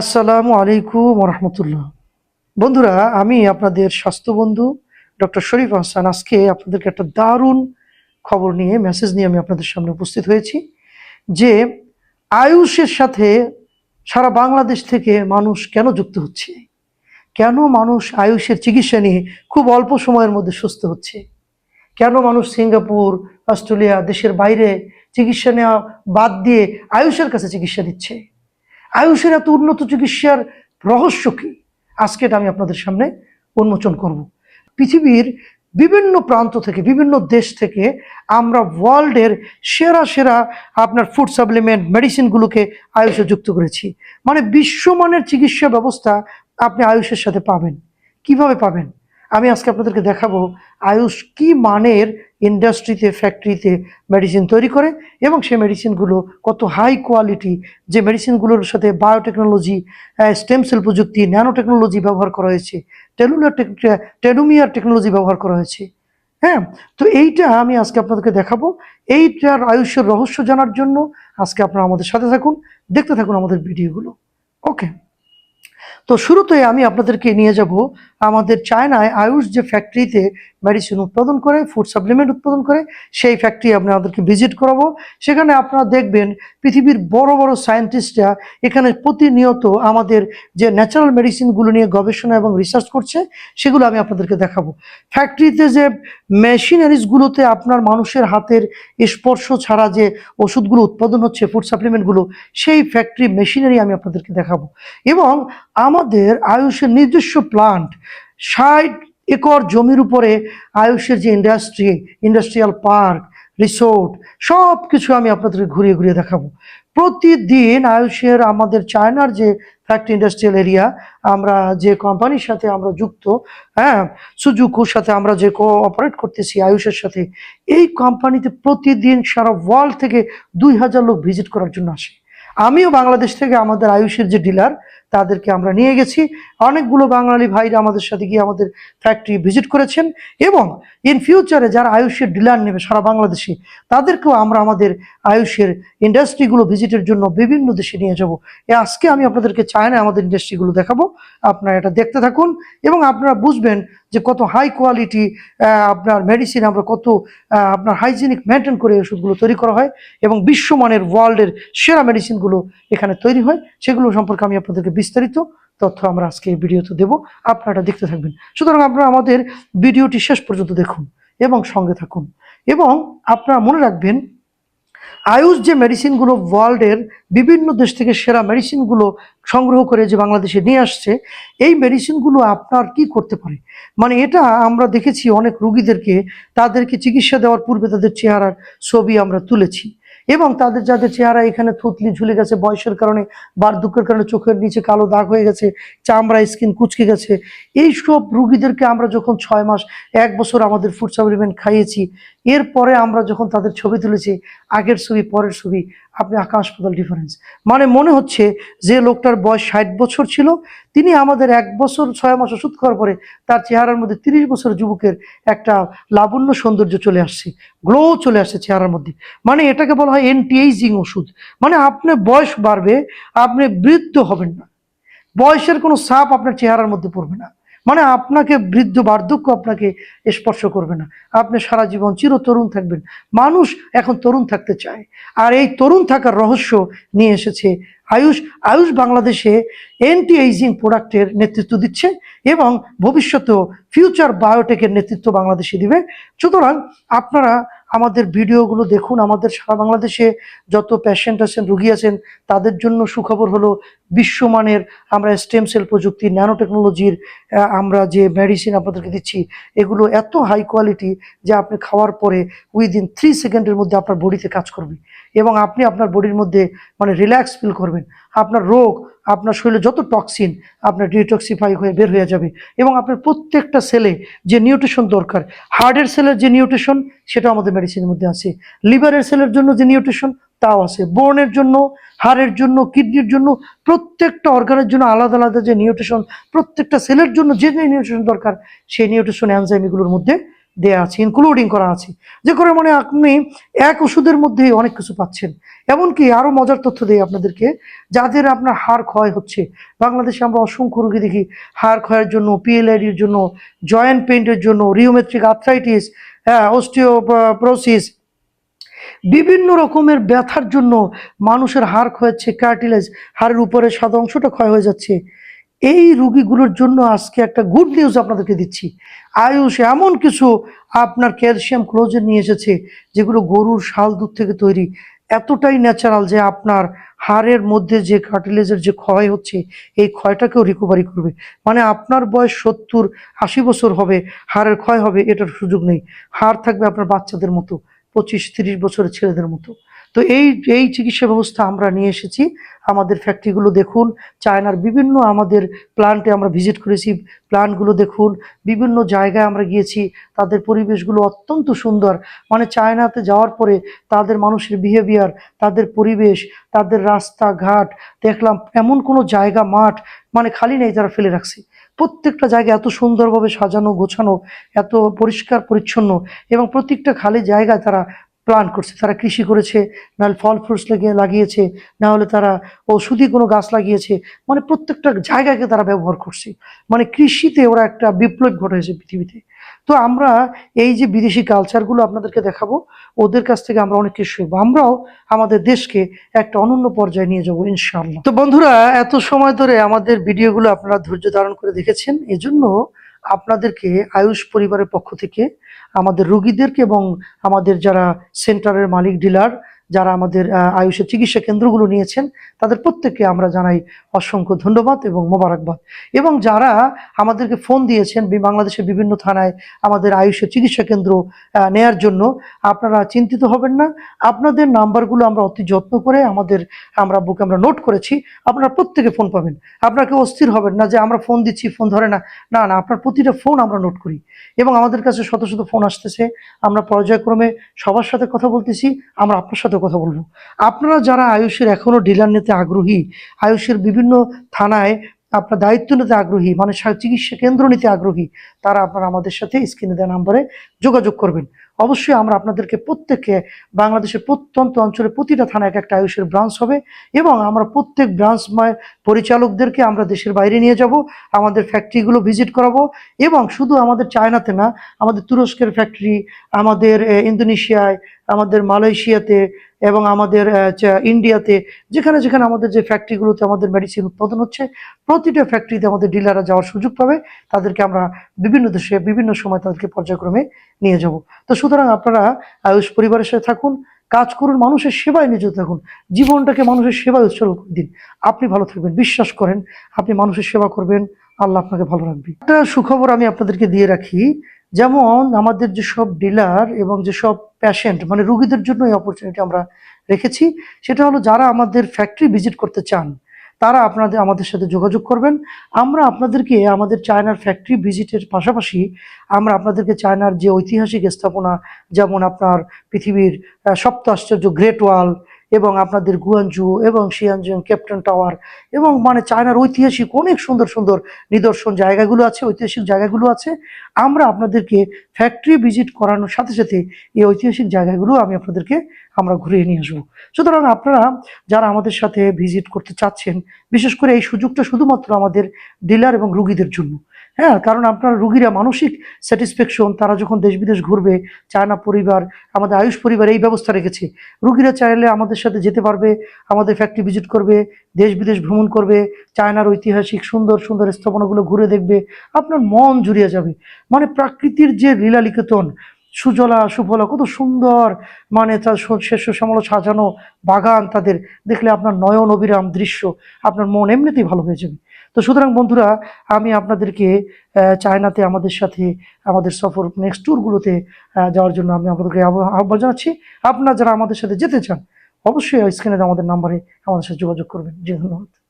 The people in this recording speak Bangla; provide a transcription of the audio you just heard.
আসসালামু আলাইকুম রহমতুল্লাহ বন্ধুরা, আমি আপনাদের স্বাস্থ্যবন্ধু ডক্টর শরীফ হাসান আজকে আপনাদেরকে একটা দারুণ খবর নিয়ে মেসেজ নিয়ে আমি আপনাদের সামনে উপস্থিত হয়েছি যে আয়ুষের সাথে সারা বাংলাদেশ থেকে মানুষ কেন যুক্ত হচ্ছে? কেন মানুষ আয়ুষের চিকিৎসা নিয়ে খুব অল্প সময়ের মধ্যে সুস্থ হচ্ছে? কেন মানুষ সিঙ্গাপুর, অস্ট্রেলিয়া, দেশের বাইরে চিকিৎসা নেওয়া বাদ দিয়ে আয়ুষের কাছে চিকিৎসা নিচ্ছে? আয়ুষের এত উন্নত চিকিৎসার রহস্য কি? আজকে আমি আপনাদের সামনে উন্মোচন করব। পৃথিবীর বিভিন্ন প্রান্ত থেকে, বিভিন্ন দেশ থেকে আমরা ওয়ার্ল্ডের সেরা সেরা আপনার ফুড সাপ্লিমেন্ট, মেডিসিনগুলোকে আয়ুষে যুক্ত করেছি। মানে বিশ্বমানের চিকিৎসা ব্যবস্থা আপনি আয়ুষের সাথে পাবেন। কীভাবে পাবেন? আমি আজকে আপনাদেরকে দেখাবো আয়ুষ কি মানের ইন্ডাস্ট্রিতে, ফ্যাক্টরিতে মেডিসিন তৈরি করে এবং সেই মেডিসিনগুলো কত হাই কোয়ালিটি যে মেডিসিনগুলোর সাথে বায়োটেকনোলজি স্টেম সেল প্রযুক্তি ন্যানো টেকনোলজি ব্যবহার করা হয়েছে টেলুলার টেলুমিয়ার টেকনোলজি ব্যবহার করা হয়েছে। হ্যাঁ তো এইটা আমি আজকে আপনাদেরকে দেখাবো। এইটার আয়ুষের রহস্য জানার জন্য আজকে আপনারা আমাদের সাথে থাকুন, দেখতে থাকুন আমাদের ভিডিওগুলো ওকে তো শুরুতে আমি আপনাদেরকে নিয়ে যাব আমাদের চায়নায় আয়ুষ যে ফ্যাক্টরিতে মেডিসিন উৎপাদন করে ফুড সাপ্লিমেন্ট উৎপাদন করে, সেই ফ্যাক্টরি আপনাদেরকে ভিজিট করাবো। সেখানে আপনারা দেখবেন পৃথিবীর বড় বড় সায়েন্টিস্টরা এখানে প্রতিনিয়ত আমাদের যে ন্যাচারাল মেডিসিনগুলো নিয়ে গবেষণা এবং রিসার্চ করছে, সেগুলো আমি আপনাদেরকে দেখাবো। ফ্যাক্টরিতে যে মেশিনারিজগুলোতে আপনার মানুষের হাতের স্পর্শ ছাড়া যে ওষুধগুলো উৎপাদন হচ্ছে ফুড সাপ্লিমেন্টগুলো সেই ফ্যাক্টরি মেশিনারি আমি আপনাদেরকে দেখাবো। এবং আমাদের আয়ুষের নিজস্ব প্লান্ট ষাট একর জমির উপরে আয়ুষের যে ইন্ডাস্ট্রি ইন্ডাস্ট্রিয়াল পার্ক রিসোর্ট সব কিছু আমি আপনাদেরকে ঘুরিয়ে ঘুরিয়ে দেখাবো। প্রতিদিন আয়ুষের আমাদের চায়নার যে ফ্যাক্টরি ইন্ডাস্ট্রিয়াল এরিয়া আমরা যে কোম্পানির সাথে আমরা যুক্ত হ্যাঁ সুজুকুর সাথে আমরা যে কোঅপারেট করতেছি আয়ুষের সাথে, এই কোম্পানিতে প্রতিদিন সারা ওয়ার্ল্ড থেকে দুই হাজার লোক ভিজিট করার জন্য আসে। আমিও বাংলাদেশ থেকে আমাদের আয়ুষের যে ডিলার তাদেরকে আমরা নিয়ে গেছি। অনেকগুলো বাঙালি ভাইরা আমাদের সাথে গিয়ে আমাদের ফ্যাক্টরি ভিজিট করেছেন এবং ইন ফিউচারে যারা আয়ুষের ডিলার নেবে সারা বাংলাদেশে, তাদেরকেও আমরা আমাদের আয়ুষের ইন্ডাস্ট্রিগুলো ভিজিটের জন্য বিভিন্ন দেশে নিয়ে যাব। এ আজকে আমি আপনাদেরকে চায়নায় আমাদের ইন্ডাস্ট্রিগুলো দেখাবো। আপনারা এটা দেখতে থাকুন এবং আপনারা বুঝবেন যে কত হাই কোয়ালিটি আপনার মেডিসিন আমরা কত আপনার হাইজিনিক মেনটেন করে ওষুধগুলো তৈরি করা হয় এবং বিশ্বমানের ওয়ার্ল্ডের সেরা মেডিসিনগুলো এখানে তৈরি হয়। সেগুলো সম্পর্কে আমি আপনাদেরকে বিস্তারিত তথ্য আমরা আজকে এই ভিডিওতে দেবো। আপনারা দেখতে থাকবেন। সুতরাং আপনারা আমাদের ভিডিওটি শেষ পর্যন্ত দেখুন এবং সঙ্গে থাকুন। এবং আপনারা মনে রাখবেন, আয়ুষ যে মেডিসিনগুলো ওয়ার্ল্ডের বিভিন্ন দেশ থেকে সেরা মেডিসিনগুলো সংগ্রহ করে যে বাংলাদেশে নিয়ে আসছে, এই মেডিসিনগুলো আপনার কি করতে পারে? মানে এটা আমরা দেখেছি অনেক রুগীদেরকে, তাদেরকে চিকিৎসা দেওয়ার পূর্বে তাদের চেহারার ছবি আমরা তুলেছি। এবং তাদের যাদের চেহারা এখানে থুতলি ঝুলে গেছে, বয়সের কারণে, বার্ধক্যের কারণে চোখের নিচে কালো দাগ হয়ে গেছে, চামড়া, স্কিন কুচকে গেছে। এই সব রুগীদেরকে আমরা যখন ছয় মাস, এক বছর আমাদের ফুড সাপ্লিমেন্ট খাইয়েছি এরপরে আমরা যখন তাদের ছবি তুলেছি, আগের ছবি, পরের ছবি, আপনি আকাশ পাতাল ডিফারেন্স মানে মনে হচ্ছে যে লোকটার বয়স ষাট বছর ছিল, তিনি আমাদের এক বছর, ছয় মাস ওষুধ খাওয়ার পরে তার চেহারার মধ্যে তিরিশ বছর যুবকের একটা লাবণ্য সৌন্দর্য চলে আসছে গ্লো চলে আসছে চেহারার মধ্যে। মানে এটাকে বলা হয় এন্টি এইজিং ওষুধ। মানে আপনার বয়স বাড়বে, আপনি বৃদ্ধ হবেন না। বয়সের কোনো ছাপ আপনার চেহারার মধ্যে পড়বে না। মানে আপনাকে বৃদ্ধ বার্ধক্য আপনাকে স্পর্শ করবে না। আপনি সারা জীবন চির তরুণ থাকবেন। মানুষ এখন তরুণ থাকতে চায়। আর এই তরুণ থাকার রহস্য নিয়ে এসেছে আয়ুষ। আয়ুষ বাংলাদেশে এন্টি এইজিং প্রোডাক্টের নেতৃত্ব দিচ্ছে এবং ভবিষ্যতেও ফিউচার বায়োটেকের নেতৃত্ব বাংলাদেশে দিবে। সুতরাং আপনারা আমাদের ভিডিওগুলো দেখুন। আমাদের সারা বাংলাদেশে যত পেশেন্ট আছেন, রুগী আছেন, তাদের জন্য সুখবর হলো বিশ্বমানের আমরা স্টেম সেল প্রযুক্তি ন্যানো টেকনোলজির আমরা যে মেডিসিন আপনাদেরকে দিচ্ছি, এগুলো এত হাই কোয়ালিটি যে আপনি খাওয়ার পরে উইদিন থ্রি সেকেন্ডের মধ্যে আপনার বডিতে কাজ করবে। এবং আপনি আপনার বডির মধ্যে মানে রিল্যাক্স ফিল করবেন। আপনার রোগ, আপনার শরীরে যত টক্সিন আপনার ডিটক্সিফাই হয়ে বের হয়ে যাবে। এবং আপনার প্রত্যেকটা সেলে যে নিউট্রিশন দরকার হার্টের সেলের যে নিউট্রিশন সেটা আমাদের মেডিসিনের মধ্যে আছে। লিভারের সেলের জন্য যে নিউট্রিশন তাও আছে। বোনের জন্য, হাড়ের জন্য, কিডনির জন্য প্রত্যেকটা অর্গানের জন্য আলাদা আলাদা যে নিউট্রিশন, প্রত্যেকটা সেলের জন্য যে যে নিউট্রিশন দরকার, সেই নিউট্রিশন অ্যানজাইম এগুলোর মধ্যে দেয়া আছে, ইনক্লুডিং করা আছে। যে করে মানে আপনি এক ওষুধের মধ্যেই অনেক কিছু পাচ্ছেন। এমনকি আরও মজার তথ্য দেই আপনাদেরকে, যাদের আপনার হাড় ক্ষয় হচ্ছে, বাংলাদেশে আমরা অসংখ্য রোগী দেখি, হাড় ক্ষয়ের জন্য, পিএলআইডির জন্য, জয়েন্ট পেইন্টের জন্য রিওমেট্রিক আর্থ্রাইটিস হ্যাঁ অস্টিওপ্রোসিস বিভিন্ন রকমের ব্যথার জন্য মানুষের হাড় ক্ষয়েছে কার্টিলেজ হাড়ের উপরে সাদা অংশটা ক্ষয় হয়ে যাচ্ছে। এই রুগীগুলোর জন্য আজকে একটা গুড নিউজ আপনাদেরকে দিচ্ছি। আয়ুষ, এমন কিছু আপনার ক্যালসিয়াম ক্লোজের নিয়ে এসেছে, যেগুলো গরুর শাল দুধ থেকে তৈরি। এতটাই ন্যাচারাল যে আপনার হাড়ের মধ্যে যে কার্টিলেজের যে ক্ষয় হচ্ছে, এই ক্ষয়টাকেও রিকভারি করবে। মানে আপনার বয়স সত্তর আশি বছর হবে, হাড়ের ক্ষয় হবে, এটার সুযোগ নেই। হাড় থাকবে আপনার বাচ্চাদের মতো। পঁচিশ, তিরিশ বছরের ছেলেদের মতো। তো এই এই চিকিৎসা ব্যবস্থা আমরা নিয়ে এসেছি। আমাদের ফ্যাক্টরিগুলো দেখুন, চায়নার বিভিন্ন আমাদের প্লান্টে আমরা ভিজিট করেছি প্লান্টগুলো দেখুন, বিভিন্ন জায়গায় আমরা গিয়েছি, তাদের পরিবেশগুলো অত্যন্ত সুন্দর। মানে চায়নাতে যাওয়ার পরে তাদের মানুষের বিহেভিয়ার তাদের পরিবেশ, তাদের রাস্তাঘাট, দেখলাম এমন কোনো জায়গা, মাঠ মানে খালি নেই তারা ফেলে রাখছে। প্রত্যেকটা জায়গা এত সুন্দরভাবে সাজানো, গোছানো, এত পরিষ্কার, পরিচ্ছন্ন এবং প্রত্যেকটা খালি জায়গায় তারা প্ল্যান করছে। তারা কৃষি করেছে নাহলে ফল ফ্রুটস লাগিয়ে লাগিয়েছে, না হলে তারা ওষুধি কোনো গাছ লাগিয়েছে। মানে প্রত্যেকটা জায়গাকে তারা ব্যবহার করছে। মানে কৃষিতে ওরা একটা বিপ্লব ঘটেছে পৃথিবীতে। তো আমরা এই যে বিদেশি কালচারগুলো আপনাদেরকে দেখাবো, ওদের কাছ থেকে আমরা অনেক কিছু শিখব। আমরাও আমাদের দেশকে একটা অনন্য পর্যায়ে নিয়ে যাব, ইনশাআল্লাহ। তো বন্ধুরা, এত সময় ধরে আমাদের ভিডিওগুলো আপনারা ধৈর্য ধারণ করে দেখেছেন, এজন্য আপনাদেরকে আয়ুষ পরিবারের পক্ষ থেকে আমাদের রুগীদেরকে এবং আমাদের যারা সেন্টারের মালিক, ডিলার যারা আমাদের আয়ুষের চিকিৎসা কেন্দ্রগুলো নিয়েছেন, তাদের প্রত্যেককে আমরা জানাই অসংখ্য ধন্যবাদ এবং মোবারকবাদ। এবং যারা আমাদেরকে ফোন দিয়েছেন বাংলাদেশের বিভিন্ন থানায় আমাদের আয়ুষের চিকিৎসা কেন্দ্র নেয়ার জন্য, আপনারা চিন্তিত হবেন না। আপনাদের নাম্বারগুলো আমরা অতি যত্ন করে আমাদের, আমরা বুকে আমরা নোট করেছি, আপনারা প্রত্যেকে ফোন পাবেন। আপনাকে অস্থির হবেন না যে আমরা ফোন দিচ্ছি, ফোন ধরে না। না না, আপনার প্রতিটা ফোন আমরা নোট করি। এবং আমাদের কাছে শত শত ফোন আসতেছে। আমরা পর্যায়ক্রমে সবার সাথে কথা বলতেছি, আমরা আপনার সাথে কথা বলব। আপনারা যারা আয়ুষের এখনও ডিলার নিতে আগ্রহী, আয়ুষের বিভিন্ন থানায় আপনার দায়িত্ব নিতে আগ্রহী মানে চিকিৎসা কেন্দ্র নিতে আগ্রহী, তারা আপনারা আমাদের সাথে স্ক্রিনে দেওয়া নাম্বারে যোগাযোগ করবেন। অবশ্যই আমরা আপনাদেরকে প্রত্যেককে, বাংলাদেশের প্রত্যন্ত অঞ্চলে প্রতিটা থানায় এক একটা আয়ুষের ব্রাঞ্চ হবে এবং আমরা প্রত্যেক ব্রাঞ্চ পরিচালকদেরকে আমরা দেশের বাইরে নিয়ে যাব, আমাদের ফ্যাক্টরিগুলো ভিজিট করাবো এবং শুধু আমাদের চায়নাতে না, আমাদের তুরস্কের ফ্যাক্টরি আমাদের ইন্দোনেশিয়ায়, আমাদের মালয়েশিয়াতে এবং আমাদের ইন্ডিয়াতে যেখানে যেখানে আমাদের যে ফ্যাক্টরিগুলোতে আমাদের মেডিসিন উৎপাদন হচ্ছে, প্রতিটা ফ্যাক্টরিতে আমাদের ডিলাররা যাওয়ার সুযোগ পাবে। তাদেরকে আমরা বিভিন্ন দেশে, বিভিন্ন সময় তাদেরকে পর্যায়ক্রমে নিয়ে যাব। তো সুতরাং আপনারা আয়ুষ পরিবারের সাথে থাকুন, কাজ করুন, মানুষের সেবায় নিয়োজিত থাকুন। জীবনটাকে মানুষের সেবায় উৎসর্গ করে দিন। আপনি ভালো থাকবেন, বিশ্বাস করেন, আপনি মানুষের সেবা করবেন। আল্লাহ আপনাকে ভালো রাখবে। একটা সুখবর আমি আপনাদেরকে দিয়ে রাখি। যেমন আমাদের যেসব ডিলার এবং যেসব প্যাশেন্ট মানে রুগীদের জন্য এই অপরচুনিটি আমরা রেখেছি, সেটা হলো যারা আমাদের ফ্যাক্টরি ভিজিট করতে চান, তারা আপনাদের, আমাদের সাথে যোগাযোগ করবেন। আমরা আপনাদেরকে আমাদের চায়নার ফ্যাক্টরি ভিজিটের পাশাপাশি আমরা আপনাদেরকে চায়নার যে ঐতিহাসিক স্থাপনা, যেমন আপনার পৃথিবীর সপ্ত আশ্চর্য গ্রেট ওয়াল এবং আপনাদের গুয়ানজু এবং শিয়ানজুং ক্যাপ্টেন টাওয়ার এবং মানে চায়নার ঐতিহাসিক অনেক সুন্দর সুন্দর নিদর্শন জায়গাগুলো আছে, ঐতিহাসিক জায়গাগুলো আছে। আমরা আপনাদেরকে ফ্যাক্টরি ভিজিট করানোর সাথে সাথে এই ঐতিহাসিক জায়গাগুলো আমি আপনাদেরকে আমরা ঘুরিয়ে নিয়ে আসব। সুতরাং আপনারা যারা আমাদের সাথে ভিজিট করতে চাচ্ছেন, বিশেষ করে এই সুযোগটা শুধুমাত্র আমাদের ডিলার এবং রুগীদের জন্য হ্যাঁ কারণ আপনার রুগীরা মানসিক স্যাটিসফ্যাকশন তারা যখন দেশ বিদেশ ঘুরবে, চায়না পরিবার, আমাদের আয়ুষ পরিবার এই ব্যবস্থা রেখেছে। রুগীরা চাইলে আমাদের সাথে যেতে পারবে, আমাদের ফ্যাক্টরি ভিজিট করবে, দেশ বিদেশ ভ্রমণ করবে, চায়নার ঐতিহাসিক সুন্দর সুন্দর স্থাপনাগুলো ঘুরে দেখবে, আপনার মন জুড়িয়ে যাবে। মানে প্রাকৃতির যে লীলালিকেতন সুজলা, সুফলা, কত সুন্দর। মানে তার শস্য শ্যামল সাজানো বাগান তাদের। দেখলে আপনার নয়ন অবিরাম দৃশ্য, আপনার মন এমনিতেই ভালো হয়ে যাবে। তো সুতরাং বন্ধুরা, আমি আপনাদেরকে চায়নাতে আমাদের সাথে, আমাদের সফর নেক্সট ট্যুরগুলোতে যাওয়ার জন্য আমি আপনাদেরকে আহ্বান জানাচ্ছি। আপনারা যারা আমাদের সাথে যেতে চান, অবশ্যই স্ক্রিনে আমাদের নাম্বারে আমাদের সাথে যোগাযোগ করবেন। জি ধন্যবাদ